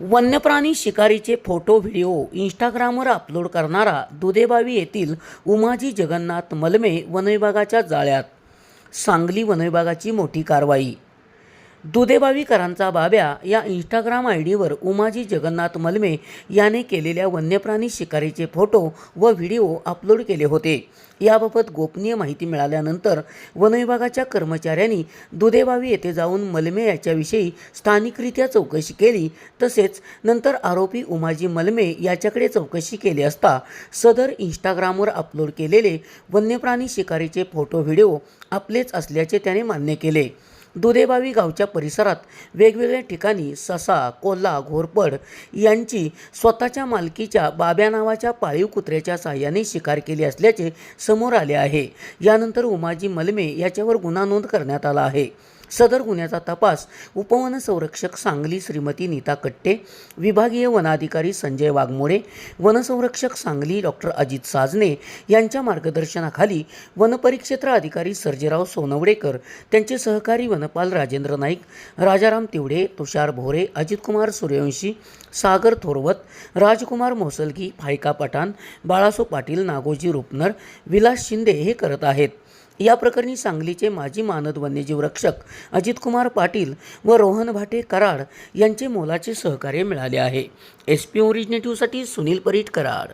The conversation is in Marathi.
वन्यप्राणी शिकारीचे फोटो व्हिडिओ इंस्टाग्रामवर अपलोड करणारा दुधेबावी येथील उमाजी जगन्नाथ मलमे वनविभागाच्या जाळ्यात. सांगली वनविभागाची मोठी कारवाई दुधेबावीकरांचा बाब्या या इंस्टाग्राम आय डीवर उमाजी जगन्नाथ मलमे याने केलेल्या वन्यप्राणी शिकारीचे फोटो व व्हिडिओ अपलोड केले होते. याबाबत गोपनीय माहिती मिळाल्यानंतर वनविभागाच्या कर्मचाऱ्यांनी दुधेबावी येथे जाऊन मलमे याच्याविषयी स्थानिकरित्या चौकशी केली. तसेच नंतर आरोपी उमाजी मलमे याच्याकडे चौकशी केली असता सदर इंस्टाग्रामवर अपलोड केलेले वन्यप्राणी शिकारीचे फोटो व्हिडिओ आपलेच असल्याचे त्याने मान्य केले. दुधेबावी गावच्या परिसरात वेगवेगळ्या ठिकाणी ससा कोल्हा घोरपड यांची स्वतःच्या मालकीच्या बाब्या नावाच्या पाळीव कुत्र्याच्या सहाय्याने शिकार केली असल्याचे समोर आले आहे. यानंतर उमाजी मलमे याच्यावर गुन्हा नोंद करण्यात आला आहे. सदर गुन्ह्याचा तपास. उपवन संरक्षक सांगली श्रीमती नीता कट्टे विभागीय वनाधिकारी संजय वाघमोडे वनसंरक्षक सांगली डॉक्टर अजित साजने यांच्या मार्गदर्शनाखाली वनपरिक्षेत्र अधिकारी सर्जेराव सोनवडेकर त्यांचे सहकारी वनपाल राजेंद्र नाईक राजाराम तिवडे तुषार भोरे अजितकुमार सूर्यवंशी सागर थोरवत राजकुमार मोसलगी फायका पठाण बाळासो पाटील नागोजी रुपनर विलास शिंदे हे करत आहेत. या प्रकरणी सांगलीचे माजी मानद वन्यजीव रक्षक अजितकुमार पाटील व रोहन भाटे कराड यांचे मोलाचे सहकार्य मिळाले आहे. एस पी ओरिजिनेटिव्हसाठी सुनील परीट कराड.